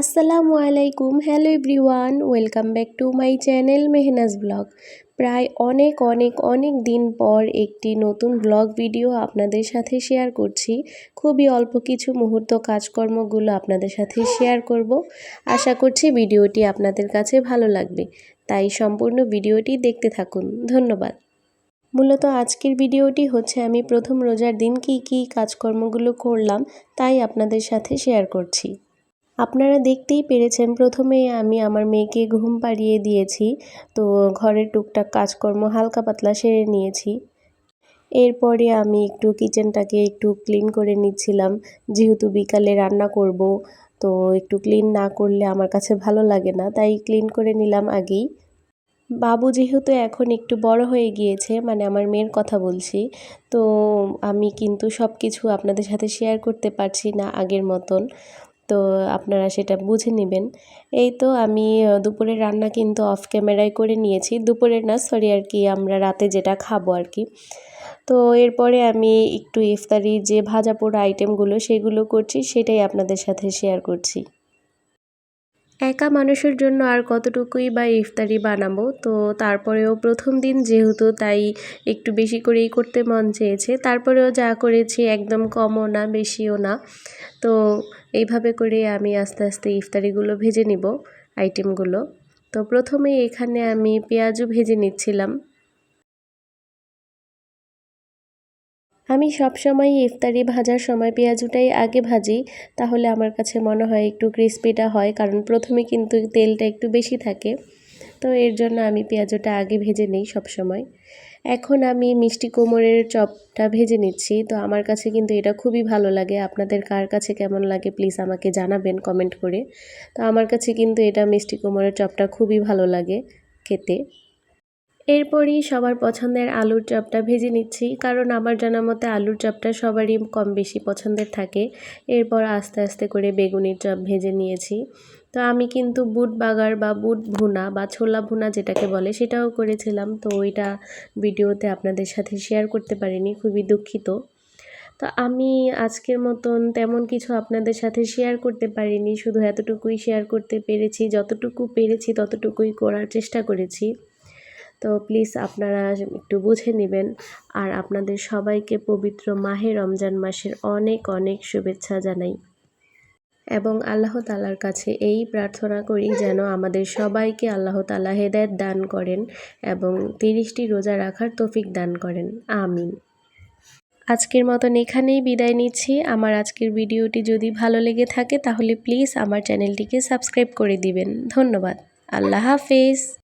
আসসালামু আলাইকুম, hello everyone, welcome back to my channel Mehnaz blog. প্রায় অনেক অনেক অনেক দিন পর একটি নতুন ব্লগ ভিডিও আপনাদের সাথে শেয়ার করছি। খুবই অল্প কিছু মুহূর্ত কাজকর্মগুলো আপনাদের সাথে শেয়ার করব। আশা করছি ভিডিওটি আপনাদের কাছে ভালো লাগবে। তাই সম্পূর্ণ ভিডিওটি দেখতে থাকুন। ধন্যবাদ। মূলত আজকের ভিডিওটি হচ্ছে, আমি প্রথম রোজার দিন কি কি কাজকর্মগুলো করলাম, তাই আপনাদের সাথে শেয়ার করছি। আপনারা দেখতেই পেরেছেন, প্রথমে আমি আমার মেয়েকে ঘুম পাড়িয়ে দিয়েছি, তো ঘরের টুকটাক কাজকর্ম হালকা পাতলা সেরে নিয়েছি। এরপরে আমি একটু কিচেনটাকে একটু ক্লিন করে নিচ্ছিলাম, যেহেতু বিকালে রান্না করব, তো একটু ক্লিন না করলে আমার কাছে ভালো লাগে না, তাই ক্লিন করে নিলাম আগেই। বাবু যেহেতু এখন একটু বড় হয়ে গিয়েছে মানে আমার মেয়ের কথা বলছি, তো আমি কিন্তু সব কিছু আপনাদের সাথে শেয়ার করতে পারছি না আগের মতন। তো আপনারা সেটা বুঝে নেবেন। এই তো আমি দুপুরের রান্না কিন্তু অফ ক্যামেরায় করে নিয়েছি। দুপুরের না সরি আর কি আমরা রাতে যেটা খাব আর কি। তো এরপরে আমি একটু ইফতারির যে ভাজা পোড়া আইটেমগুলো সেগুলো করছি, সেটাই আপনাদের সাথে শেয়ার করছি। একা মানুষের জন্য আর কতটুকুই বা ইফতারি বানাবো? তো তারপরেও প্রথম দিন যেহেতু তাই একটু বেশি করেই করতে মন চেয়েছে। তারপরেও যা করেছি একদম কমও না, বেশিও না। তো এইভাবে করে আমি আস্তে আস্তে ইফতারিগুলো ভেজে নিব আইটেমগুলো। তো প্রথমে এখানে আমি পেঁয়াজও ভেজে নিচ্ছিলাম। আমি সবসময় ইফতারি ভাজার সময় পেঁয়াজুটাই আগে ভাজি, তাহলে আমার কাছে মনে হয় একটু ক্রিস্পিটা হয়, কারণ প্রথমে কিন্তু তেলটা একটু বেশি থাকে। তো এর জন্য আমি পেঁয়াজটা আগে ভেজে নিই সবসময় এখন আমি মিষ্টি কোমরের চপটা ভেজে নিচ্ছি। তো আমার কাছে কিন্তু এটা খুবই ভালো লাগে। আপনাদের কার কাছে কেমন লাগে প্লিজ আমাকে জানাবেন কমেন্ট করে। তো আমার কাছে কিন্তু এটা মিষ্টি কোমরের চপটা খুবই ভালো লাগে খেতে। এরপরই সবার পছন্দের আলুর চপটা ভেজে নিচ্ছি, কারণ আমার জানা মতে আলুর চপটা সবারই কম বেশি পছন্দের থাকে। এরপর আস্তে আস্তে করে বেগুনির চপ ভেজে নিয়েছি। তো আমি কিন্তু বুট বাগার বা বুট ভুনা বা ছোলা ভুনা যেটাকে বলে সেটাও করেছিলাম। তো ওইটা ভিডিওতে আপনাদের সাথে শেয়ার করতে পারিনি, খুবই দুঃখিত। তো আমি আজকের মতন তেমন কিছু আপনাদের সাথে শেয়ার করতে পারিনি, শুধু এতটুকুই শেয়ার করতে পেরেছি, যতটুকু পেরেছি ততটুকুই করার চেষ্টা করেছি। তো প্লিজ আপনারা একটু বুঝে নেবেন। আর আপনাদের সবাইকে পবিত্র মাহে রমজান মাসের অনেক অনেক শুভেচ্ছা জানাই। এবং আল্লাহ তালার কাছে এই প্রার্থনা করি যেন আমাদের সবাইকে আল্লাহ তালা হেদায়ত দান করেন এবং তিরিশটি রোজা রাখার তফিক দান করেন। আমিন। আজকের মতন এখানেই বিদায় নিচ্ছি। আমার আজকের ভিডিওটি যদি ভালো লেগে থাকে তাহলে প্লিজ আমার চ্যানেলটিকে সাবস্ক্রাইব করে দিবেন। ধন্যবাদ। আল্লাহ হাফেজ।